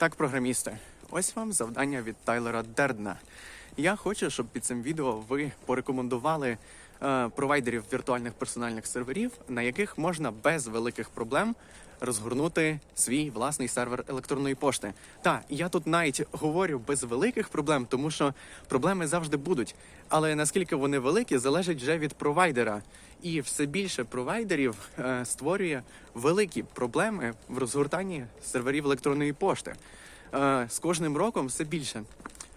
Так, програмісти, ось вам завдання від Тайлера Дердна. Я хочу, щоб під цим відео ви порекомендували провайдерів віртуальних персональних серверів, на яких можна без великих проблем розгорнути свій власний сервер електронної пошти. Та я тут навіть говорю без великих проблем, тому що проблеми завжди будуть. Але наскільки вони великі, залежить вже від провайдера. І все більше провайдерів е, створює великі проблеми в розгортанні серверів електронної пошти. Е, з кожним роком все більше.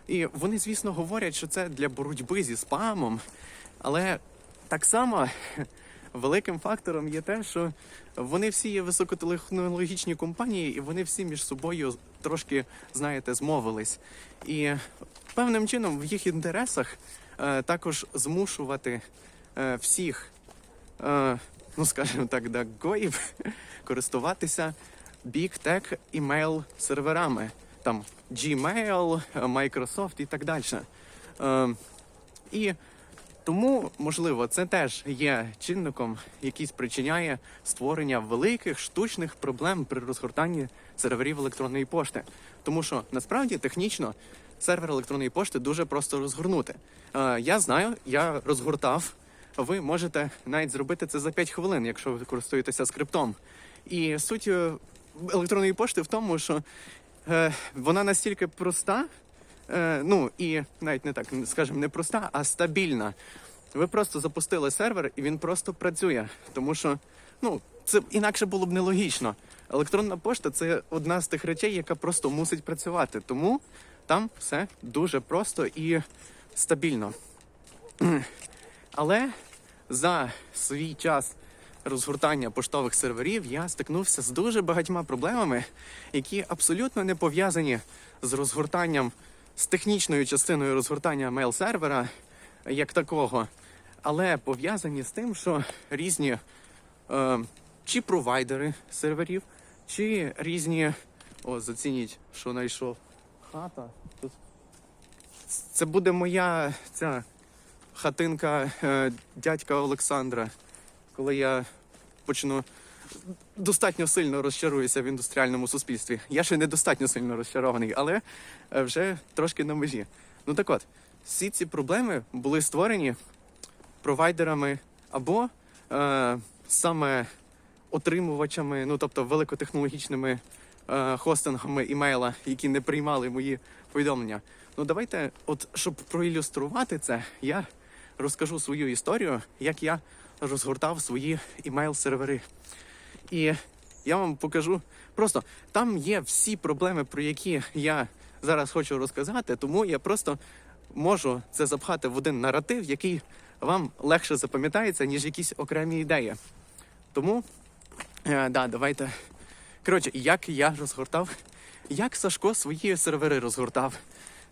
І вони, звісно, говорять, що це для боротьби зі спамом, але так само великим фактором є те, що вони всі є високотехнологічні компанії, і вони всі між собою трошки, знаєте, змовились. І певним чином в їх інтересах е, також змушувати е, всіх, е, ну скажімо так, да, гоїв користуватися Tech email серверами, там Gmail, Microsoft і так далі. Е, і тому, можливо, це теж є чинником, який спричиняє створення великих штучних проблем при розгортанні серверів електронної пошти. Тому що насправді технічно сервер електронної пошти дуже просто розгорнути. Е, я знаю, я розгортав. Ви можете навіть зробити це за 5 хвилин, якщо ви користуєтеся скриптом. І суть е, електронної пошти в тому, що е, вона настільки проста, е, ну і навіть не так, скажімо, не проста, а стабільна. Ви просто запустили сервер, і він просто працює. Тому що ну, це інакше було б нелогічно. Електронна пошта це одна з тих речей, яка просто мусить працювати. Тому там все дуже просто і стабільно. Але за свій час розгортання поштових серверів я стикнувся з дуже багатьма проблемами, які абсолютно не пов'язані з розгортанням, з технічною частиною розгортання мейл-сервера як такого, але пов'язані з тим, що різні е, чи провайдери серверів, чи різні. О, зацініть, що знайшов. Хата. Тут. Це буде моя ця хатинка е, дядька Олександра, коли я почну достатньо сильно розчаруюся в індустріальному суспільстві. Я ще недостатньо сильно розчарований, але е, вже трошки на межі. Ну так от, всі ці проблеми були створені провайдерами або е, саме отримувачами, ну тобто великотехнологічними е, хостингами імейла, які не приймали мої повідомлення. Ну давайте, от щоб проілюструвати це, я розкажу свою історію, як я розгортав свої імейл-сервери. І я вам покажу. Просто там є всі проблеми, про які я зараз хочу розказати, тому я просто можу це запхати в один наратив, який вам легше запам'ятається, ніж якісь окремі ідеї. Тому, е, да, давайте. Коротше, як я розгортав, як Сашко свої сервери розгортав.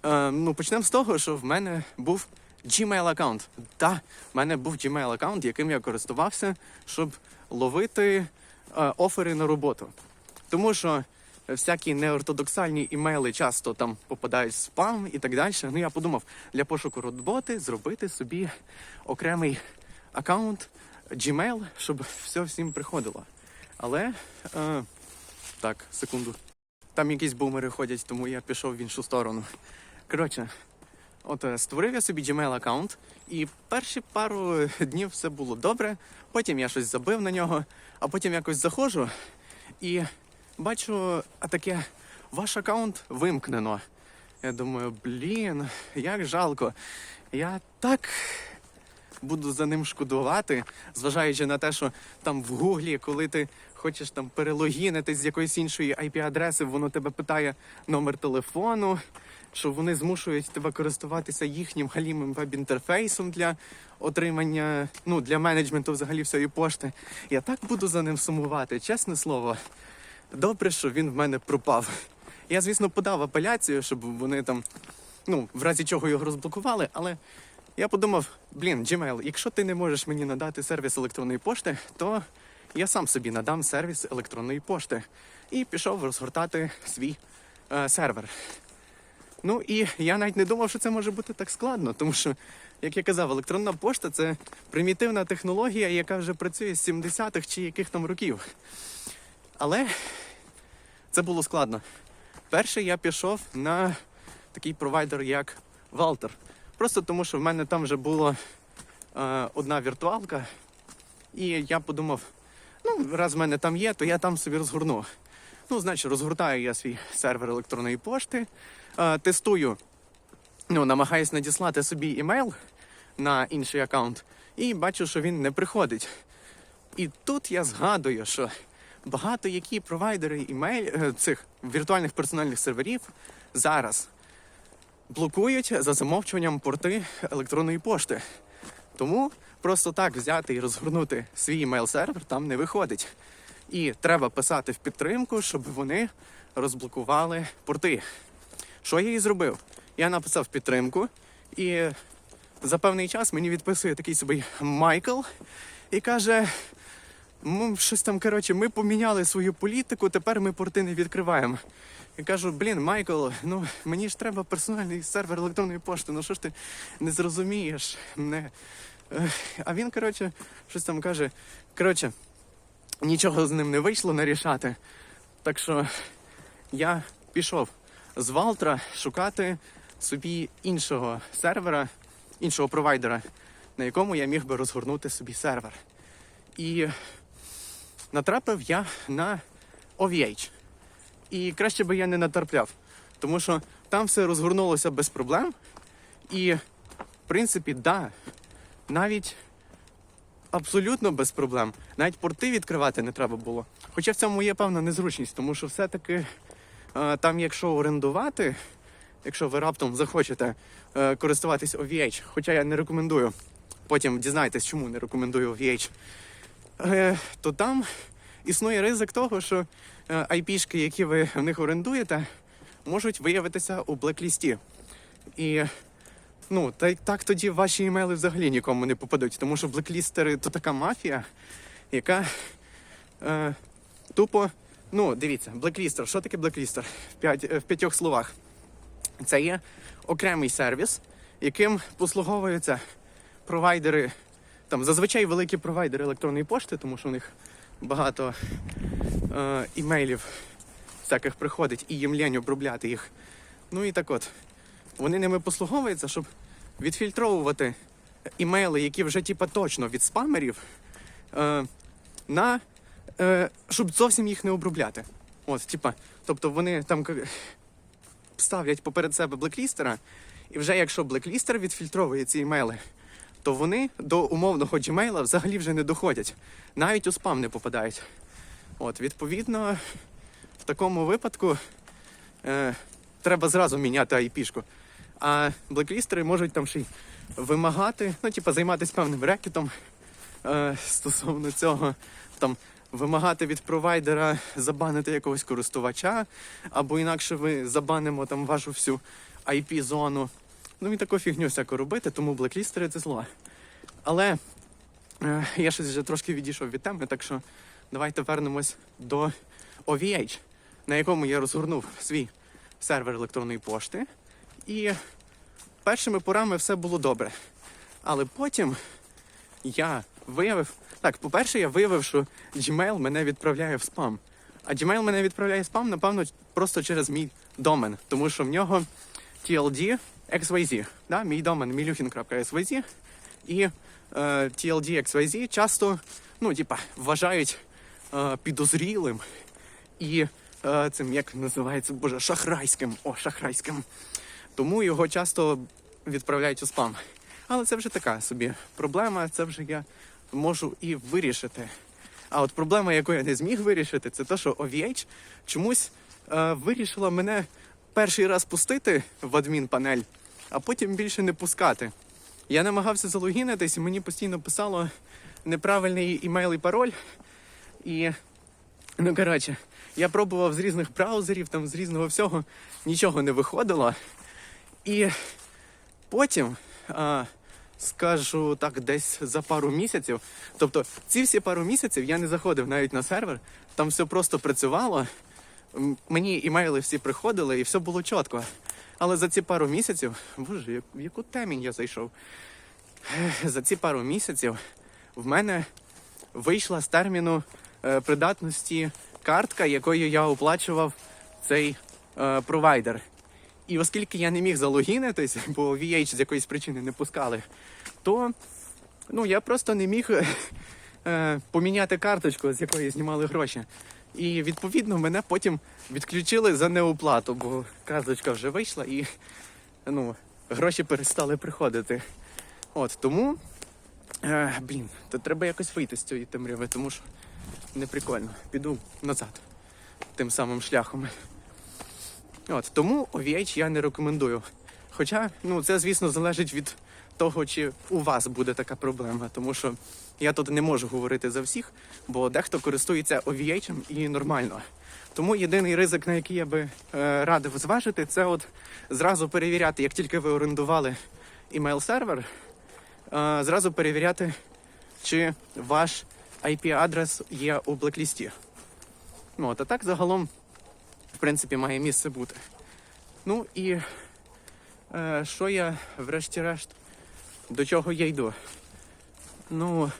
Е, ну, почнемо з того, що в мене був Gmail аккаунт. Так, в мене був Gmail аккаунт, яким я користувався, щоб ловити офери на роботу. Тому що всякі неортодоксальні імейли часто там попадають в спам і так далі. Ну я подумав, для пошуку роботи зробити собі окремий аккаунт Gmail, щоб все всім приходило. Але е, так, секунду. Там якісь бумери ходять, тому я пішов в іншу сторону. Коротше, от е, створив я собі Gmail аккаунт, і перші пару днів все було добре. Потім я щось забив на нього, а потім якось заходжу і бачу, а таке, ваш аккаунт вимкнено. Я думаю, блін, як жалко. Я так буду за ним шкодувати, зважаючи на те, що там в гуглі, коли ти хочеш там перелогінити з якоїсь іншої IP-адреси, воно тебе питає номер телефону, що вони змушують тебе користуватися їхнім галімим веб-інтерфейсом для отримання, ну для менеджменту взагалі всієї пошти. Я так буду за ним сумувати, чесне слово. Добре, що він в мене пропав. Я, звісно, подав апеляцію, щоб вони там, ну, в разі чого його розблокували, але я подумав: блін, Gmail, якщо ти не можеш мені надати сервіс електронної пошти, то я сам собі надам сервіс електронної пошти і пішов розгортати свій е, сервер. Ну і я навіть не думав, що це може бути так складно, тому що, як я казав, електронна пошта це примітивна технологія, яка вже працює з 70-х чи яких там років. Але це було складно. перше я пішов на такий провайдер, як Walter. Просто тому, що в мене там вже була е, одна віртуалка, і я подумав, ну, раз в мене там є, то я там собі розгорну. Ну, значить, розгортаю я свій сервер електронної пошти, е, тестую, ну, намагаюсь надіслати собі імейл на інший аккаунт, і бачу, що він не приходить. І тут я згадую, що багато які провайдери імейл е, цих віртуальних персональних серверів зараз блокують за замовчуванням порти електронної пошти. Тому просто так взяти і розгорнути свій імейл-сервер там не виходить. І треба писати в підтримку, щоб вони розблокували порти. Що я і зробив? Я написав підтримку, і за певний час мені відписує такий собі Майкл і каже: «М, щось там, коротше, ми поміняли свою політику, тепер ми порти не відкриваємо. Я кажу, блін, Майкл, ну мені ж треба персональний сервер електронної пошти, ну що ж ти не зрозумієш? Ех, А він, коротше, щось там каже. Коротше, нічого з ним не вийшло нарішати. Так що я пішов з Валтра шукати собі іншого сервера, іншого провайдера, на якому я міг би розгорнути собі сервер. І натрапив я на OVH. І краще би я не натрапляв, тому що там все розгорнулося без проблем. І, в принципі, да, навіть абсолютно без проблем. Навіть порти відкривати не треба було. Хоча в цьому є певна незручність, тому що все-таки е, там, якщо орендувати, якщо ви раптом захочете е, користуватись OVH, хоча я не рекомендую, потім дізнаєтесь, чому не рекомендую OVH, е, то там існує ризик того, що IP-шки, які ви в них орендуєте, можуть виявитися у блеклісті. І ну, та й так тоді ваші імейли взагалі нікому не попадуть, тому що блеклістери то така мафія, яка е, тупо. Ну, дивіться, блеклістер. Що таке блеклістер? В, е, в п'ятьох словах. Це є окремий сервіс, яким послуговуються провайдери, там зазвичай великі провайдери електронної пошти, тому що у них багато е, імейлів всяких приходить і їм лень обробляти їх. Ну і так от, вони ними послуговуються, щоб відфільтровувати імейли, які вже типа точно від спамерів, е, на, е, щоб зовсім їх не обробляти. От, типа, тобто вони там ставлять поперед себе блеклістера, і вже якщо блеклістер відфільтровує ці імейли, то вони до умовного Gmail взагалі вже не доходять, навіть у спам не попадають. От, відповідно, в такому випадку е, треба зразу міняти IP-шку. А блеклістери можуть там ще й вимагати, ну, типа, займатися певним рекетом е, стосовно цього, там, вимагати від провайдера забанити якогось користувача, або інакше ви забанимо там вашу всю IP-зону. Ну і таку фігню всяку робити, тому блеклістери це зло. Але е, я щось вже трошки відійшов від теми, так що давайте вернемось до OVH, на якому я розгорнув свій сервер електронної пошти. І першими порами все було добре. Але потім я виявив. Так, по-перше, я виявив, що Gmail мене відправляє в спам. А Gmail мене відправляє в спам, напевно, просто через мій домен, тому що в нього TLD XYZ, да? мій домен miluhin.xyz, і е, TLD XYZ часто, ну, типа, вважають е, підозрілим і е, цим, як називається, боже, шахрайським. О, шахрайським. Тому його часто відправляють у спам. Але це вже така собі проблема, це вже я можу і вирішити. А от проблема, яку я не зміг вирішити, це те, що OVH чомусь е, вирішила мене перший раз пустити в адмінпанель, а потім більше не пускати. Я намагався залогінитись, і мені постійно писало неправильний імейл і пароль. І Ну, коротше, я пробував з різних браузерів, там з різного всього, нічого не виходило. І потім, а, скажу так, десь за пару місяців, тобто ці всі пару місяців я не заходив навіть на сервер, там все просто працювало. Мені імейли всі приходили і все було чітко. Але за ці пару місяців, боже, в яку темінь я зайшов. За ці пару місяців в мене вийшла з терміну е, придатності картка, якою я оплачував цей е, провайдер. І оскільки я не міг залогінитись, бо VH з якоїсь причини не пускали, то ну, я просто не міг е, поміняти карточку, з якої знімали гроші. І відповідно мене потім відключили за неоплату, бо карточка вже вийшла і ну, гроші перестали приходити. От тому, е, блін, то треба якось вийти з цієї темряви, тому що не прикольно. Піду назад тим самим шляхом. От, тому OVH я не рекомендую. Хоча, ну, це, звісно, залежить від того, чи у вас буде така проблема, тому що я тут не можу говорити за всіх, бо дехто користується OVH і нормально. Тому єдиний ризик, на який я би е, радив зважити, це от зразу перевіряти, як тільки ви орендували email-сервер, е, зразу перевіряти, чи ваш IP-адрес є у блеклісті. Ну, а так загалом, в принципі, має місце бути. Ну і е, що я, врешті-решт, до чого я йду? Ну,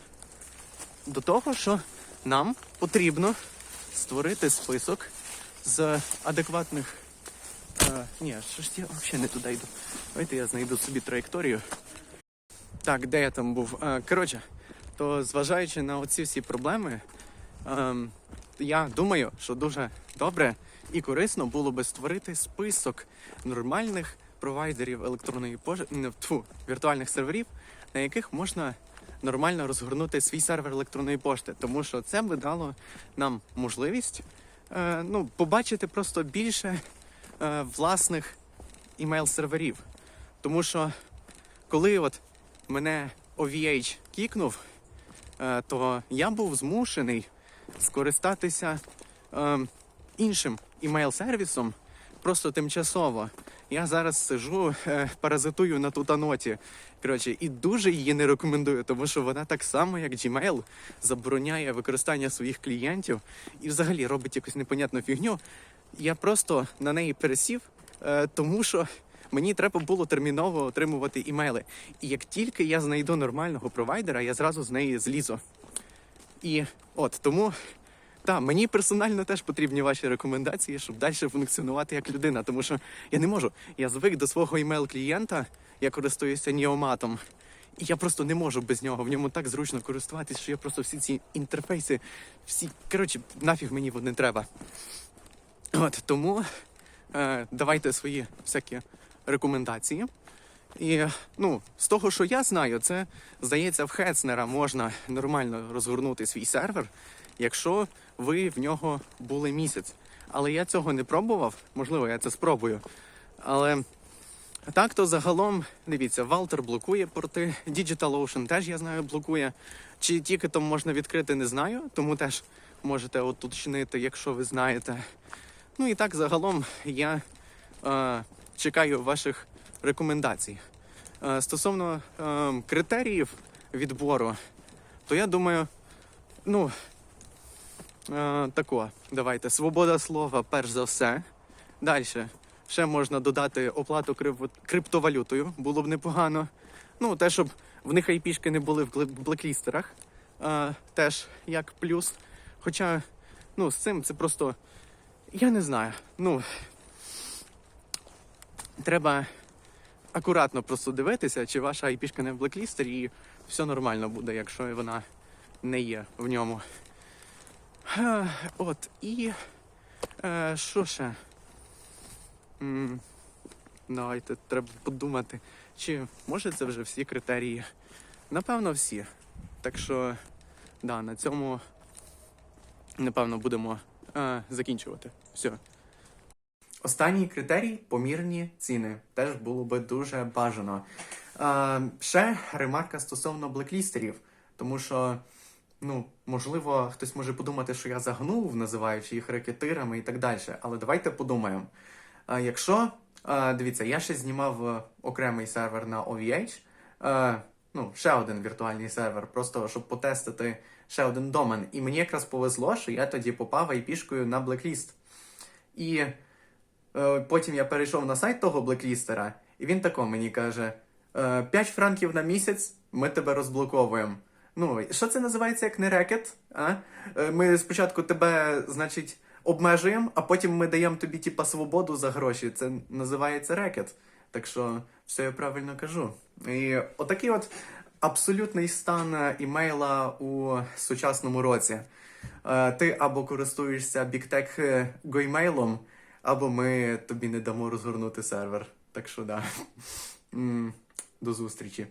до того, що нам потрібно створити список з адекватних. Е, ні, що ж я взагалі не туди йду. Давайте я знайду собі траєкторію. Так, де я там був? Е, коротше, то зважаючи на оці всі проблеми, ем, я думаю, що дуже добре і корисно було би створити список нормальних провайдерів електронної пошти, тьфу, віртуальних серверів, на яких можна нормально розгорнути свій сервер електронної пошти, тому що це би дало нам можливість е, ну, побачити просто більше е, власних імейл-серверів. Тому що коли от мене OVH кікнув, е, то я був змушений скористатися е, іншим імейл-сервісом просто тимчасово. Я зараз сижу, е, паразитую на тутаноті. Коротше, і дуже її не рекомендую, тому що вона так само, як Gmail, забороняє використання своїх клієнтів і взагалі робить якусь непонятну фігню. Я просто на неї пересів, е, тому що мені треба було терміново отримувати імейли. І як тільки я знайду нормального провайдера, я зразу з неї злізу. І от тому. Та мені персонально теж потрібні ваші рекомендації, щоб далі функціонувати як людина, тому що я не можу. Я звик до свого імейл-клієнта, я користуюся Неоматом, і я просто не можу без нього. В ньому так зручно користуватись, що я просто всі ці інтерфейси, всі коротше, нафіг мені вони треба. От тому е, давайте свої всякі рекомендації. І ну, з того, що я знаю, це здається, в Хецнера можна нормально розгорнути свій сервер, якщо ви в нього були місяць. Але я цього не пробував. Можливо, я це спробую. Але так то загалом, дивіться, Валтер блокує порти, DigitalOcean теж я знаю блокує. Чи тільки там можна відкрити, не знаю, тому теж можете уточнити, якщо ви знаєте. Ну і так загалом я е, чекаю ваших рекомендацій. Е, стосовно е, критеріїв відбору, то я думаю, ну е, тако, давайте, свобода слова, перш за все. Далі. Ще можна додати оплату криптовалютою, було б непогано. Ну, те, щоб в них айпішки не були в блеклістерах, е, теж як плюс. Хоча, ну, з цим це просто. Я не знаю. Ну, треба акуратно просто дивитися, чи ваша IP не в блеклістері, і все нормально буде, якщо вона не є в ньому. От, і е, що ще? Давайте, треба подумати, чи може це вже всі критерії? Напевно, всі. Так що, да, на цьому, напевно, будемо е, закінчувати. Все. Останній критерій помірні ціни. Теж було би дуже бажано. Е, ще ремарка стосовно блеклістерів, тому що, ну, можливо, хтось може подумати, що я загнув, називаючи їх рекетирами і так далі. Але давайте подумаємо. Якщо, дивіться, я ще знімав е, окремий сервер на OVH, е, ну, ще один віртуальний сервер, просто щоб потестити ще один домен. І мені якраз повезло, що я тоді попав IP-шкою на блекліст. І Е, Потім я перейшов на сайт того блеклістера, і він тако мені каже: «Е, 5 франків на місяць ми тебе розблоковуємо. Ну, що це називається як не рекет? А? Е, Ми спочатку тебе, значить, обмежуємо, а потім ми даємо тобі типа свободу за гроші. Це називається рекет. Так що все я правильно кажу. І отакий от абсолютний стан імейла у сучасному році. Е, Ти або користуєшся біктек гоймейлом, або ми тобі не дамо розгорнути сервер. Так що да. До зустрічі.